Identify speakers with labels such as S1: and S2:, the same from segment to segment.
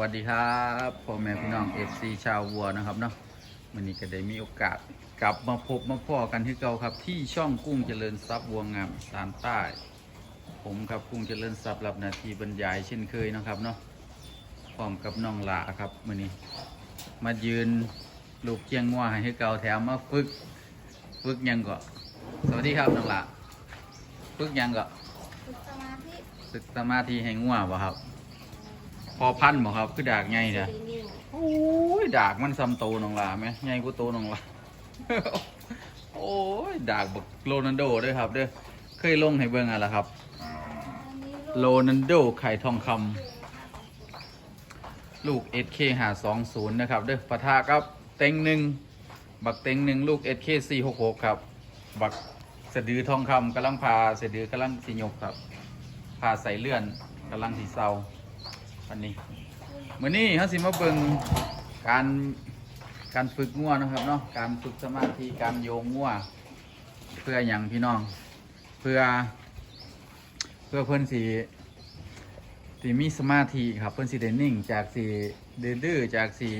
S1: วัสดีครับพ่อแม่พี่น้องเอฟซีชาววัวนะครับเนาะวันนี้ก็ได้มีโอกาสกลับมาพบมาพ่อกันที่เก่าครับ ที่ช่องกุ้งเจริญทรัพย์วัวงามสานใต้ ผมครับกุ้งเจริญทรัพย์รับหนาทีบรรยายเช่นเคยนะครับเนาะพร้อมกับน้องหลาครับวันนี้ มายืนลูกเคียงงัวให้เก่าแถมมาฝึกฝึกหยังก็สวัสดีครับน้องหลาฝึกหยังก็
S2: ฝึกสมาธิ
S1: ฝึกสมาธิให้งัวบ่ครับ พอพันบ่ครับ คือดากไงเด้อ
S2: สีนิ้ว
S1: โอ้ยดากมันซ้ำโตน้องหลาไหมไงกูโตน้องหลาโอ้ยดากบักโรนัลโดเด้วยครับเด้อเคยลงให้เบิ่งอะล่ะครับ
S2: อันนี้
S1: โร
S2: ลูก
S1: นัลโดไข่ทองคำลูก SK 520นะครับเด้อปะทะกับเต็งหนึ่งบักเต็งหนึ่งลูก SK 466ครับ บักสะดือทองคำกำลังพาสะดือกำลังสิยกครับพาใส่เลื่อนกำลังสีเศร้า อันนี้มือนี้เขาสิมาเบิ่งการการฝึกงัวนะครับเนาะการฝึกสมาธิการโยงงัวเพื่ออย่างพี่น้อง เพื่อ เพื่อเพื่อนสีสีมีสมาธิครับเพื่อนสีเดนิ่ง จากสีเดื้อจากสี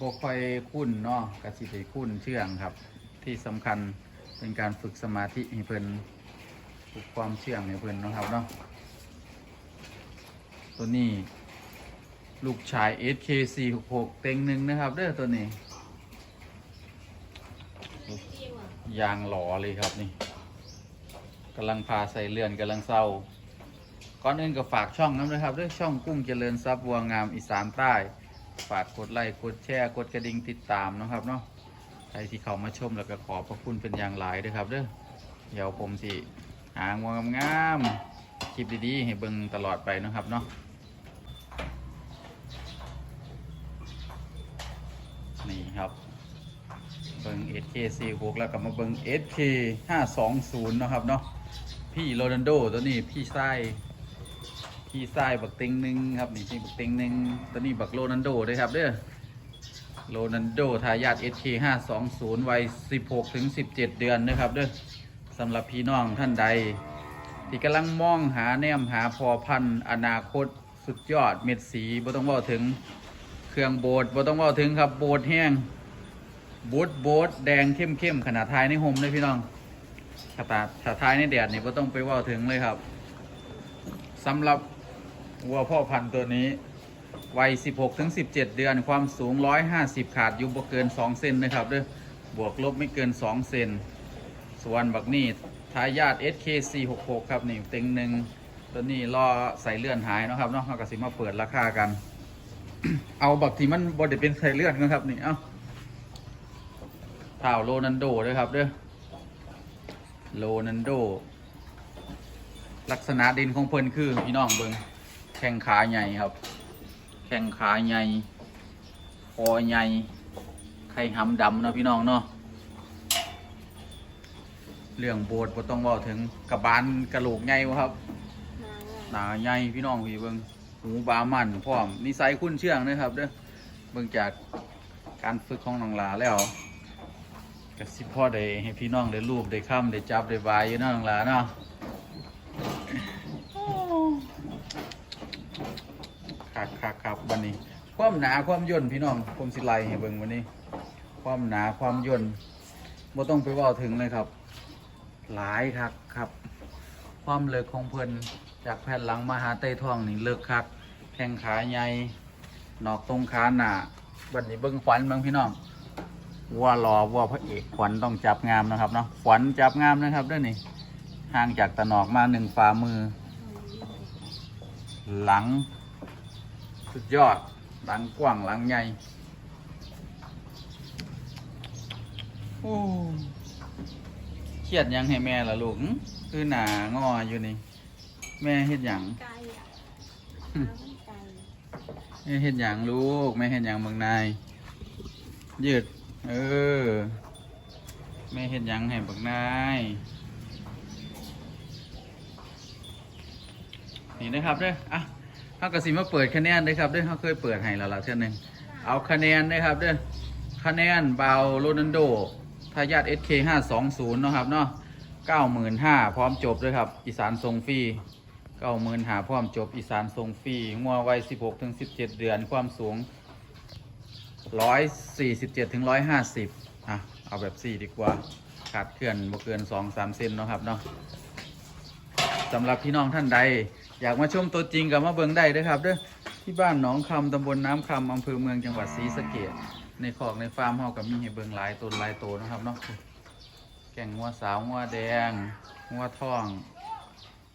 S1: บกไฟคุ้นเนาะกับสีได้คุ้นเชื่องครับ ที่สำคัญเป็นการฝึกสมาธิให้เพื่อนฝึกความเชื่องให้เพื่อนนะครับเนาะ ตัวนี้ ลูกชาย SK466 เต็งหนึ่งนะครับเด้อตัวนี้ ยางหล่อเลยครับนี่กำลังพาใส่เลื่อนกำลังเศร้าก่อนอื่นก็ฝากช่องน้ำนะครับด้วยช่องกุ้งเจริญทรัพย์วัวงามอีสานใต้ ฝากกดไลค์กดแชร์กดกระดิ่งติดตามนะครับเนาะใครที่เขามาชมแล้วก็ขอบพระคุณเป็นอย่างหลายด้วยครับเด้อเดี๋ยวผมสิหางวัวงามๆคลิปดีๆให้เบิ่งตลอดไปนะครับเนาะ 46แล้วกับมาเบิง SK 520 นะครับเนาะพี่โรนันโดตัวนี้พี่ไส้พี่ไส้บักติงหนึ่งครับนี่พี่บักติงหนึ่งตัวนี้บักโรนันโดเลยครับเด้อโรนันโดทายาท SK 520วัย16ถึง17 เดือนนะครับเด้อสำหรับพี่น้องท่านใด ที่กำลังมองหาแนมหาพอพันธ์อนาคตสุดยอดเม็ดสีบ่ต้องว่าถึงเครื่องโบดบ่ต้องว่าถึงครับโบดแห้ง บูทโบ๊ทแดงเข้มเข้มๆขนาดท้ายในโฮมเลยพี่น้องขนาดถ้าท้ายในแดดนี่ก็ต้องไปว่าถึงเลยครับสำหรับวัวพ่อพันธุ์ตัวนี้ วัย 16ถึง17 เดือนความสูง 150 ขาดอยู่บ่เกิน 2 เซนนะครับเด้อบวกลบไม่เกิน 2 เซนส่วนบักนี่ทายาท SK466 ครับนี่เต็งหนึ่งตัวนี้รอใส่เลื่อนหายนะครับเนาะเขาก็สิมาเปิดราคากัน เอาบักที่มันบอดเป็นใส่เลื่อนนะครับนี่ เอ้า ข่าวโรนันโดด้วยครับเด้อโรนันโด ลักษณะดินของเพิ่นคือพี่น้องเบิงแข้งขาใหญ่ครับ แข้งขาใหญ่คอใหญ่ไข่หำดำเนาะพี่น้องเนาะเรื่องโบดบ่ต้องเว่าถึงกระบาลกระโหลกใหญ่ครับหนาใหญ่พี่น้องพี่เบิงหูบามันพร้อมนิสัยคุ้นเชื่องนะครับเด้อเบิ่งจากการฝึกของน้องลาแล้ว กสิพ่อได้ให้พี่น้องได้รูปได้ค้ำได้จับได้บายอยู่เนาะน้องหลาเนาะครับครับครับวันนี้ ความหนาความย่นพี่น้องผมสิไลให้เบิ่งวันนี้ ความหนาความย่นบ่ต้องไปว่าถึงเลยครับ หลายครับครับ ความเลิกของเพิ่นจากแผ่นหลังมาหาใต้ท้องนี่เลิกคักแข้งขาใหญ่นอกตรงขาหนาบัดนี้เบิ่งขวัญเบิ่งพี่น้อง วัวรอวัวพระเอกขวัญต้องจับงามนะครับเนาะขวัญจับงามนะครับเด้วยนี่ห่างจากตะนอกมาหนึ่งฝ่ามือ หลัง สุดยอด หลังกว้างหลังใหญ่โอ้เครียดหยังให้แม่ล่ะลูกหึคือหนางออยู่นี่ แม่เฮ็ดหยัง
S2: ไก่อะน้ำมันไก่
S1: แม่เฮ็ดหยังลูกแม่เฮ็ดหยังเมืองนายยืด เออแม่เฮ็ดหยังให้บักนายนี่นะครับเด้ออะเขากระสิมาเปิดคะแนนเด้อครับเด้อเขาเคยเปิดให้แล้วละเท่านึงเอาคะแนนนะครับเด้อคะแนนเบาโรนันโดทายาท SK 520เนาะครับเนาะเก้าหมื่นห้าพร้อมจบด้วยครับ อีสานทรงฟรีเก้าหมื่นห้าพร้อมจบอีสานทรงฟรีงัววัยสิบหกถึงสิบเจ็ดเดือนความสูง ร้อยสี่สิบเจ็ดถึงร้อยห้าสิบอะ เอาแบบสี่ดีกว่า ขาดเคลื่อนบ่เกินสองสามเซนเนาะครับเนาะสำหรับพี่น้องท่านใด อยากมาชมตัวจริงกับมาเบิงได้ด้วยครับเด้อที่บ้านหนองคำตำบลน้ำคำอำเภอเมืองจังหวัดศรีสะเกษในขอกในฟาร์มเฮากับมีให้เบิงหลายตัวหลายตัวนะครับเนาะแก่งงัวสาวงัวแดงงัวทอง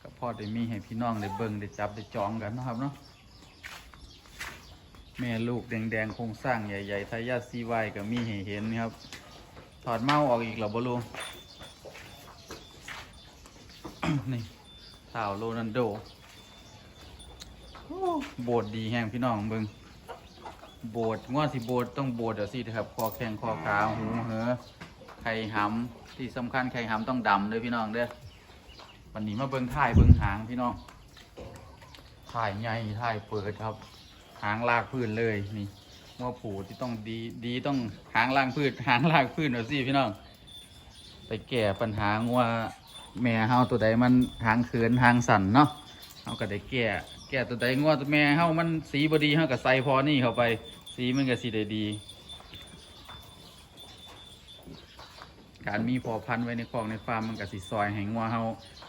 S1: ก็พอได้มีให้พี่น้องได้เบิงได้จับได้จองกันนะครับเนาะ แม่ลูกแดงๆโครงสร้างใหญ่ๆทายาทซีไวก็มีให้เห็นครับ ถอดเมาส์ออกอีกหรอบ่ลุงนี่สาวโรนันโดโอ้โบดดีแห้งพี่น้องเบิงโบดงัวสิโบดต้องโบดเดี๋ยวสิครับคอแข้งคอขาหูเหอไข่หำที่สำคัญไข่หำต้องดำเลยพี่น้องเด้อวันนี้มาเบิ้งถ่ายเบิ้งหางพี่น้องถ่ายใหญ่ถ่ายเปิดครับ หางลากพื้นเลยนี่ว่าผูที่ต้องดีดีต้องหางลางพื้นหางลากพื้นหน่อยสิพี่น้องไปแก้ปัญหาว่าแม่เฮาตัวใดมันหางเขินหางสั่นเนาะเฮาก็ได้แก้แก้ตัวใดงัวตัวแม่เฮามันสีบดีเฮาก็ใส่พอนี่เข้าไป สีมันก็สีได้ดี การมีพอพันธุ์ไว้ในคอกในฟาร์มมันก็สิซอยให้งัวเฮา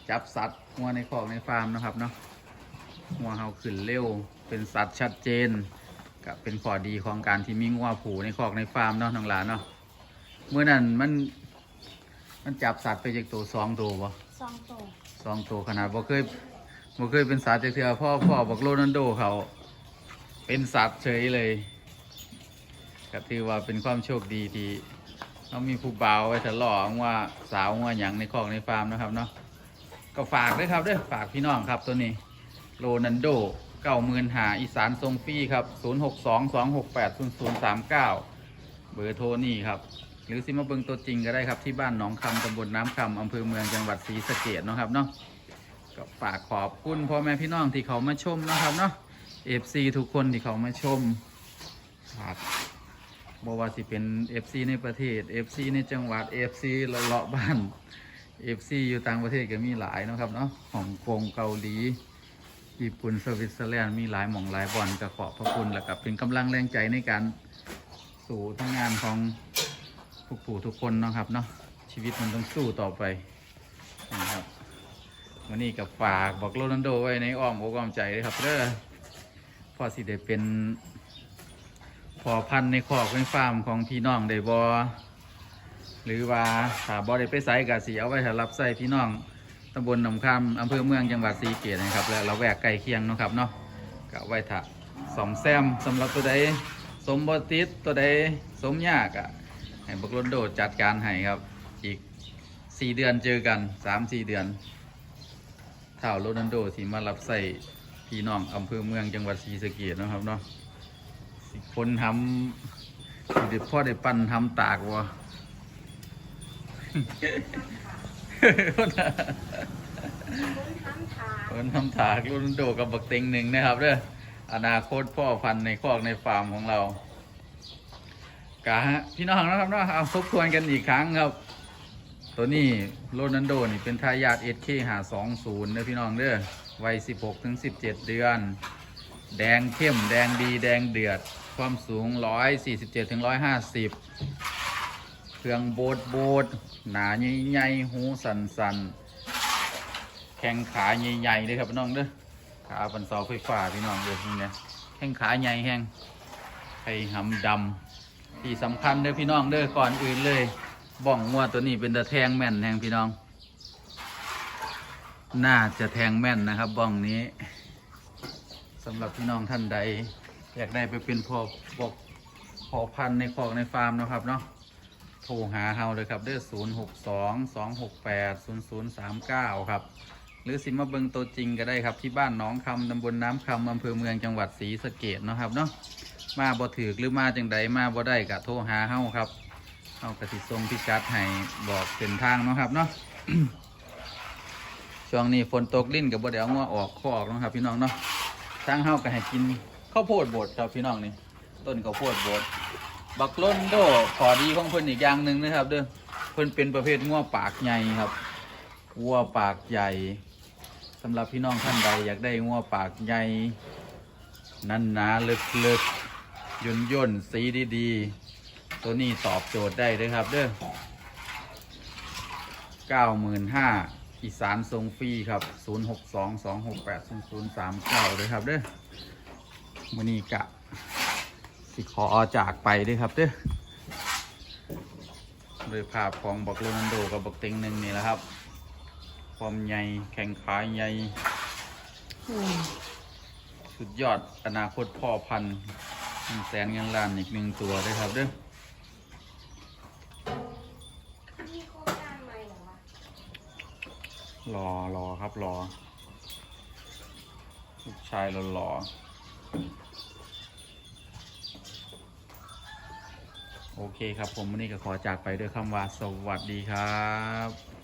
S1: จับสัตว์งัวในคอกในฟาร์มนะครับเนาะงัวเฮาขึ้นเร็ว เป็นสัตว์ชัดเจนก็เป็นข้อดีของการที่มีงัวผูในคอกในฟาร์มเนาะน้องหลานเนาะเมื่อนั้นมัน มันจับสัตว์ไปจากตัวสองตัวบ่
S2: สองตัว
S1: สองตัวขนาดบ่เคยบ่เคยเป็นสัตว์จากเทือพ่อพ่อบอกโรนัลโดเขา เป็นสัตว์เฉยเลยก็ถือว่าเป็นความโชคดีที่เขามีผู้บ่าวไว้ทะเลาะว่าสาวว่าอย่างในคอกในฟาร์มนะครับเนาะก็ฝากด้วยครับเด้วยฝากพี่น้องครับตัวนี้โรนันโด เก้าหมื่นหาอีสานทรงฟรีครับ0 6 2 2 6 8 0 0 3 9เบอร์โทรนี่ครับ หรือสิมาเบิงตัวจริงก็ได้ครับที่บ้านหนองคำตำบลน้ำคำอำเภอเมืองจังหวัดศรีสะเกดเนาะครับเนาะก็ฝากขอบคุณพ่อแม่พี่น้องที่เขามาชมนะครับเนาะเอฟซีทุกคนที่เขามาชมฝากบว่าสิเป็น FC ในประเทศ FC ในจังหวัด FC เลาะบ้าน FC อยู่ต่างประเทศก็มีหลายนะครับเนาะฮ่องกงเกาหลี ญี่ปุ่นสวิตเซอร์แลนด์มีหลายหม่องหลายบอนก็ขอบพระคุณแล้วก็เป็นกำลังแรงใจในการสู่ทั้งงานของผู้ผู้ทุกคนนะครับเนาะชีวิตมันต้องสู้ต่อไปนะครับวันนี้กับฝากบอกโรนัลโดไว้ในอ้อมอกอ้อมใจเลยครับเด้อพอสิได้เป็นพอพันในคอกในฟาร์มของพี่น้องได้บอหรือว่าถ้าบอได้ไปใส่กะสีเอาไว้สำหรับใส่พี่น้อง ตำบลหนองคำอำเภอเมืองจังหวัดศรีสเกษนะครับและเราแวกใกล้เคียงนะครับเนาะกะไว้ถ้าสอมแซมสำหรับตัวใดสมบติดตัวใดสมยากอะให้บักรนโดดจัดการให้ครับ อีกสี่เดือนเจอกันสามสี่เดือนเท่าโรนันโดที่มารับใส่พี่น้องอำเภอเมืองจังหวัดศรีสะเกษนะครับเนาะสิคนทำสิเด็พ่อได้ปั้นทำตากวะ
S2: คุณทำถา
S1: คนทำตากรุ่นโดกับบักเต็งหนึ่งนะครับเด้ออนาคตพ่อพันธุ์ในคอกในฟาร์มของเรากะฮะพี่น้องนะครับเนาะเอาทบทวนกันอีกครั้งครับ ตัวนี้โรนันโดนี่เป็นทายาท SK หา20เด้อพี่น้องเด้อวัย16ถึง17เจ็ดเดือน แดงเข้มแดงดีแดงเดือด ความสูง147ถึง150 เครื่องโบดโบดหนาใหญ่ๆหูสันสันๆแข้งขาใหญ่ๆเลยครับพี่น้องเด้อขาปันเสาไฟฟ้าพี่น้องเด้อนี่นะแข้งขาใหญ่แห้งไข่หำดำที่สำคัญเด้อพี่น้องเด้อก่อนอื่นเลยบ้องงัวตัวนี้เป็นตะแทงแม่นแทงพี่น้อง น่าจะแทงแม่นนะครับบ้องนี้สำหรับพี่น้องท่านใด อยากได้ไปเป็นพอบอกพอพันในคอกในฟาร์มนะครับเนาะ โทรหาเฮาเลยครับเด้อ0 6 2 2 6 8 0 0 3 9ครับ หรือสิมาเบิงตัวจริงก็ได้ครับที่บ้านน้องคำตำบลน้ำคำอำเภอเมืองจังหวัดศรีสะเกดเนาะครับเนาะมาบ่ถือหรือมาจังใดมาบ่ได้ก็โทรหาเฮาครับเฮากระติส่งพิกัดให้บอกเส้นทางเนาะครับเนาะช่วงนี้ฝนตกลิ้นกับบ่ได้เอางัวออกข้อออกนะครับ พี่น้องเนาะทางเฮาก็ให้กินข้าวโพดบดครับพี่น้องนี่ต้นข้าวโพดบด บักล้นโดขอดีของเพิ่นอีกอย่างหนึ่งนะครับเด้อเพิ่นเป็นประเภทง้อปากใหญ่ครับวัวปากใหญ่สำหรับพี่น้องท่านใดอยากได้วัวปากใหญ่นั่นหนาลึกๆย่นย่นๆสีดีๆ ตัวนี้ตอบโจทย์ได้เลยครับเด้อเก้าหมื่นห้าอีสานทรงฟรีครับศูนย์หกสองสองหกแปดศูนย์ศูนย์สามเก้าเลยครับเด้อมือนี้กะ สิขอจากไปด้วยครับเด้อโดยภาพของบักโรนัลโดกับบักเต็งหนึ่งนี่แหละครับ ความใหญ่แข่งขาใหญ่สุดยอดอนาคตพ่อพันธุ์แสนเงินล้านอีกหนึ่งตัวด้วยครับเด้อรอรอครับรอลูกชายรอรอ โอเคครับผมวันนี้ก็ขอจากไปด้วยคำว่าสวัสดีครับ